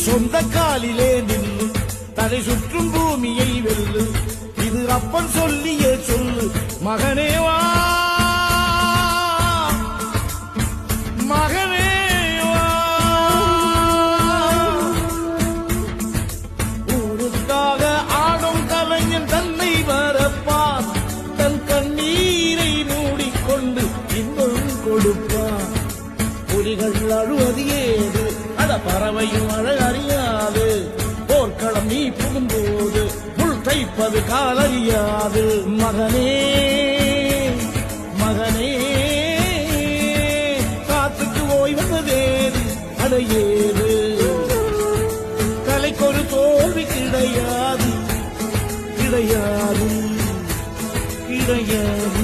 சொந்த காலிலே நில்லு. தலை சுற்றும் பூமியை வெல்லு. இது அப்பன் சொல்லிய சொல்லு. மகனே வா. மகனே வா. ஊருக்காக ஆடும் கலைஞன் தன்னை வரப்பான். தன் கண்ணீரை மூடிக்கொண்டு இன்னும் கொடுப்பான். புலிகள் அழுவது ஏது? அட பறவையும் அழகா போது புல் தைப்பது காலறியாது மகனே மகனே காத்துக்கு ஓய்வதேது அடையேது கலைக்கொரு தோல்வி கிடையாது கிடையாது கிடையாது.